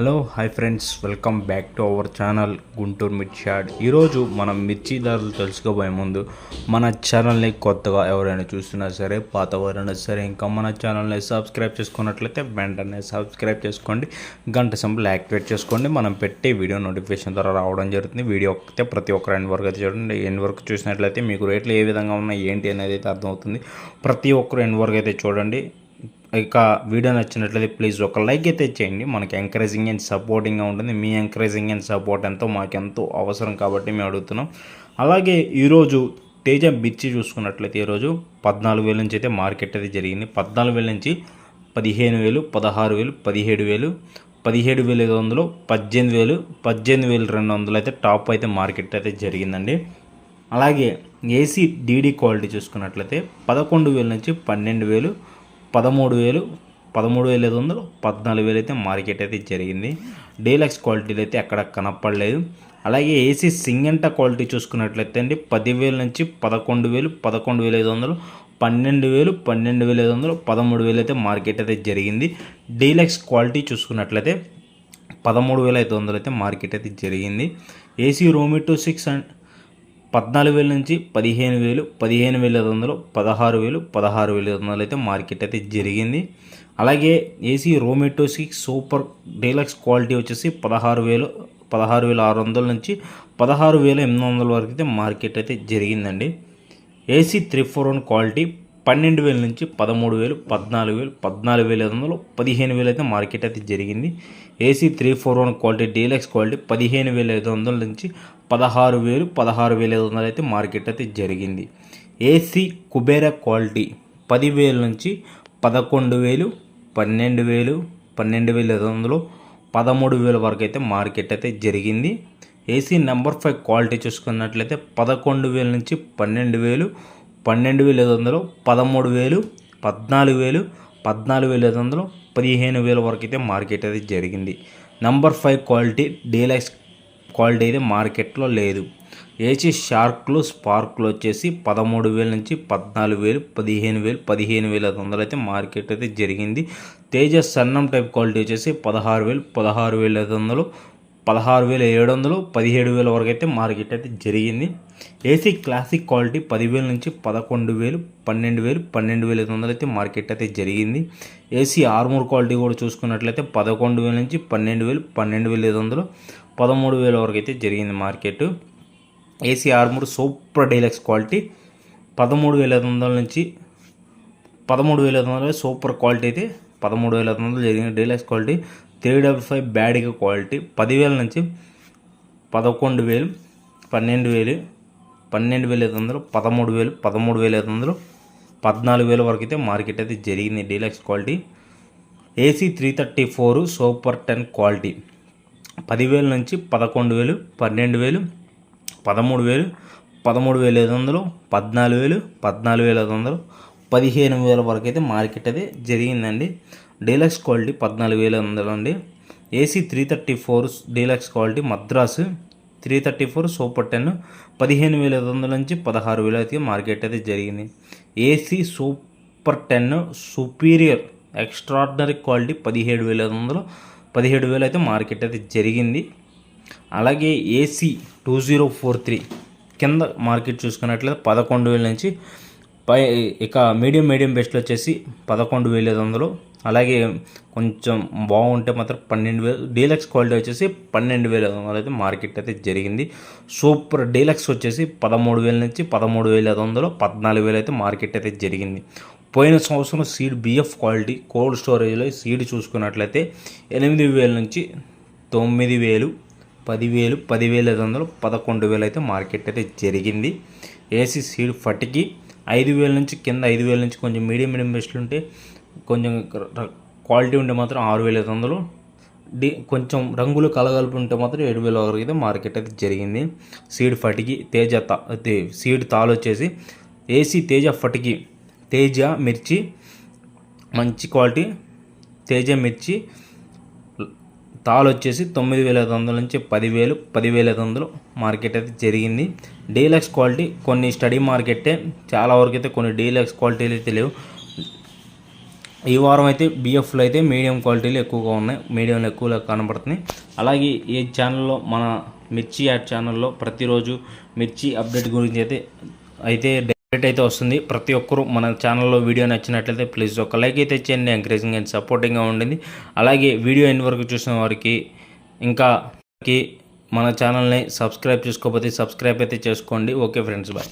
Hello hi friends welcome back to our channel Guntur మిర్చి yard ఈరోజు మనం మిర్చి ధరలు తెలుసుకోబోయే ముందు మన ఛానల్ని కొత్తగా ఎవరైనా చూస్తున్నా సరే పాత ఎవరైనా సరే ఇంకా మన ఛానల్ని సబ్స్క్రైబ్ చేసుకున్నట్లయితే వెంటనే సబ్స్క్రైబ్ చేసుకోండి. గంట సింబల్ యాక్టివేట్ చేసుకోండి. మనం పెట్టే వీడియో నోటిఫికేషన్ ద్వారా రావడం జరుగుతుంది. వీడియో అయితే ప్రతి ఒక్కరు ఎండ్ వరకు అయితే చూడండి. ఎండ్ వరకు చూసినట్లయితే మీకు రేట్లు ఏ విధంగా ఉన్నాయి ఏంటి అనేది అయితే అర్థమవుతుంది. ప్రతి ఒక్కరు ఎండ్ వరకు అయితే చూడండి. ఇక వీడియో నచ్చినట్లయితే ప్లీజ్ ఒక లైక్ అయితే చేయండి. మనకి ఎంకరేజింగ్ అండ్ సపోర్టింగ్గా ఉంటుంది. మీ ఎంకరేజింగ్ అండ్ సపోర్ట్ ఎంతో మాకెంతో అవసరం కాబట్టి మేము అడుగుతున్నాం. అలాగే ఈరోజు తేజ మిర్చి చూసుకున్నట్లయితే ఈరోజు పద్నాలుగు వేల నుంచి అయితే మార్కెట్ అయితే జరిగింది. పద్నాలుగు వేల నుంచి పదిహేను వేలు పదహారు వేలు పదిహేడు వేలు పదిహేడు వేల ఐదు వందలు పద్దెనిమిది వేలు పద్దెనిమిది వేలు రెండు వందలు అయితే టాప్ అయితే మార్కెట్ అయితే జరిగిందండి. అలాగే ఏసీ డీడీ క్వాలిటీ చూసుకున్నట్లయితే పదకొండు వేల నుంచి పన్నెండు వేలు పదమూడు వేలు పదమూడు వేల ఐదు వందలు పద్నాలుగు వేలు అయితే మార్కెట్ అయితే జరిగింది. డీలక్స్ క్వాలిటీలు అయితే ఎక్కడ కనపడలేదు. అలాగే ఏసీ సింగంట క్వాలిటీ చూసుకున్నట్లయితే అండి పదివేల నుంచి పదకొండు వేలు పదకొండు వేల ఐదు వందలు పన్నెండు వేలు పన్నెండు వేల ఐదు వందలు పదమూడు వేలు అయితే మార్కెట్ అయితే జరిగింది. డీలక్స్ క్వాలిటీ చూసుకున్నట్లయితే పదమూడు వేల ఐదు వందలు అయితే మార్కెట్ అయితే జరిగింది. ఏసీ రోమి టూ సిక్స్ అండ్ పద్నాలుగు వేల నుంచి పదిహేను వేలు పదిహేను వేల ఐదు వందలు పదహారు వేలు పదహారు వేల ఐదు వందలు అయితే మార్కెట్ అయితే జరిగింది. అలాగే ఏసీ రోమేటో సూపర్ డీలక్స్ క్వాలిటీ వచ్చేసి పదహారు వేలు పదహారు వేల ఆరు వందల నుంచి పదహారు వేల ఎనిమిది వందల వరకు అయితే మార్కెట్ అయితే జరిగిందండి. AC three four one quality పన్నెండు వేల నుంచి పదమూడు వేలు పద్నాలుగు వేలు పద్నాలుగు వేల ఐదు వందలు పదిహేను వేలు అయితే మార్కెట్ అయితే జరిగింది. AC three four one quality deluxe quality పదిహేను వేల ఐదు వందల నుంచి పదహారు వేలు పదహారు వేల ఐదు వందలు అయితే మార్కెట్ అయితే జరిగింది. ఏసీ కుబేరా క్వాలిటీ పదివేల నుంచి పదకొండు వేలు పన్నెండు వేలు పన్నెండు వేల ఐదు వందలు పదమూడు వేల వరకు అయితే మార్కెట్ అయితే జరిగింది. ఏసీ నెంబర్ ఫైవ్ క్వాలిటీ చూసుకున్నట్లయితే పదకొండు వేల నుంచి పన్నెండు వేలు పన్నెండు వేల ఐదు వందలు పదమూడు వేలు పద్నాలుగు వేలు పద్నాలుగు వేల ఐదు వందలు పదిహేను వేల వరకు అయితే మార్కెట్ అయితే జరిగింది. Number five quality deluxe quality అయితే మార్కెట్లో లేదు. ఏసీ షార్క్లు స్పార్క్లు వచ్చేసి పదమూడు వేల నుంచి పద్నాలుగు వేలు పదిహేను వేలు పదిహేను వేల ఐదు వందలు అయితే మార్కెట్ అయితే జరిగింది. తేజస్ సన్నం టైప్ క్వాలిటీ వచ్చేసి పదహారు వేలు పదహారు వేల ఐదు వందలు పదహారు వేల ఏడు వందలు పదిహేడు వేల వరకు అయితే మార్కెట్ అయితే జరిగింది. ఏసీ క్లాసిక్ క్వాలిటీ పదివేల నుంచి పదకొండు వేలు పన్నెండు వేలు పన్నెండు వేల ఐదు వందలు అయితే మార్కెట్ అయితే జరిగింది. ఏసీ ఆర్మూర్ క్వాలిటీ కూడా చూసుకున్నట్లయితే పదకొండు వేల నుంచి పన్నెండు వేలు పన్నెండు వేల ఐదు వందలు పదమూడు వేల వరకు అయితే జరిగింది market. AC Armoor super deluxe quality పదమూడు వేల ఐదు వందల నుంచి పదమూడు వేల ఐదు వందల సూపర్ క్వాలిటీ అయితే పదమూడు వేల ఐదు వందలు జరిగిన deluxe quality three double five బ్యాడ్గా క్వాలిటీ పదివేల నుంచి పదకొండు వేలు పన్నెండు వేలు పన్నెండు వేల ఐదు వందలు పదమూడు వేలు పదమూడు వేల ఐదు వందలు పద్నాలుగు వేల వరకు అయితే మార్కెట్ అయితే జరిగింది. Deluxe quality AC three thirty four super ten quality పదివేల నుంచి పదకొండు వేలు పన్నెండు వేలు పదమూడు వేలు పదమూడు వేల ఐదు వందలు పద్నాలుగు వేలు పద్నాలుగు వేల ఐదు వందలు పదిహేను వేల వరకు అయితే మార్కెట్ అయితే జరిగిందండి. డీలక్స్ క్వాలిటీ పద్నాలుగు వేల ఐదు వందలు అండి. AC three thirty four deluxe quality Madras three thirty four super ten పదిహేను వేల ఐదు వందల నుంచి పదహారు వేల అయితే మార్కెట్ అయితే జరిగింది. AC super ten superior extraordinary quality పదిహేడు వేల ఐదు వందలు పదిహేడు వేలు అయితే మార్కెట్ అయితే జరిగింది. అలాగే AC two zero four three కింద మార్కెట్ చూసుకున్నట్లయితే పదకొండు వేల నుంచి పై ఇక మీడియం మీడియం బెస్ట్లు వచ్చేసి పదకొండు వేల ఐదు వందలు అలాగే కొంచెం బాగుంటే మాత్రం పన్నెండు వేలు డీలక్స్ క్వాలిటీ వచ్చేసి పన్నెండు వేల ఐదు వందలు అయితే మార్కెట్ అయితే జరిగింది. సూపర్ డీలక్స్ వచ్చేసి పదమూడు వేల నుంచి పదమూడు వేల ఐదు వందలు పద్నాలుగు వేలు అయితే మార్కెట్ అయితే జరిగింది. పోయిన సంవత్సరం సీడ్ బిఎఫ్ క్వాలిటీ కోల్డ్ స్టోరేజ్లో సీడ్ చూసుకున్నట్లయితే ఎనిమిది వేల నుంచి తొమ్మిది వేలు పదివేలు పదివేల ఐదు వందలు పదకొండు వేలు అయితే మార్కెట్ అయితే జరిగింది. ఏసీ సీడ్ ఫటికి ఐదు వేల నుంచి కింద ఐదు వేల నుంచి కొంచెం మీడియం మీడియం బెస్ట్లు ఉంటే కొంచెం క్వాలిటీ ఉంటే మాత్రం ఆరు వేల ఐదు వందలు. డి కొంచెం రంగులు కలగలుపు ఉంటే మాత్రం ఏడు వేల వరకు అయితే మార్కెట్ అయితే జరిగింది. సీడ్ ఫటికి తేజ తా తే- సీడ్ తాలు వచ్చేసి ఏసీ తేజ ఫటికి తేజ మిర్చి మంచి క్వాలిటీ తేజ మిర్చి తాలు వచ్చేసి తొమ్మిది వేల ఐదు వందల నుంచి పదివేలు పదివేల ఐదు వందలు మార్కెట్ అయితే జరిగింది. డీలక్స్ క్వాలిటీ కొన్ని స్టడీ మార్కెటే చాలా వరకు అయితే కొన్ని డీలక్స్ క్వాలిటీలు అయితే లేవు. ఈ వారం అయితే బిఎఫ్లో అయితే మీడియం క్వాలిటీలు ఎక్కువగా ఉన్నాయి. మీడియంలో ఎక్కువగా కనబడుతున్నాయి. అలాగే ఈ ఛానల్లో మన మిర్చి యాడ్ ఛానల్లో ప్రతిరోజు మిర్చి అప్డేట్ గురించి అయితే అయితే డైరెక్ట్ అయితే వస్తుంది. ప్రతి ఒక్కరూ మన ఛానల్లో వీడియో నచ్చినట్లయితే ప్లీజ్ ఒక లైక్ అయితే చేయండి. ఎంకరేజింగ్ అండ్ సపోర్టింగ్గా ఉండింది అలాగే వీడియో ఎన్ని వరకు చూసిన వారికి ఇంకా మన ఛానల్ని సబ్స్క్రైబ్ చేసుకోకపోతే సబ్స్క్రైబ్ అయితే చేసుకోండి. Okay friends bye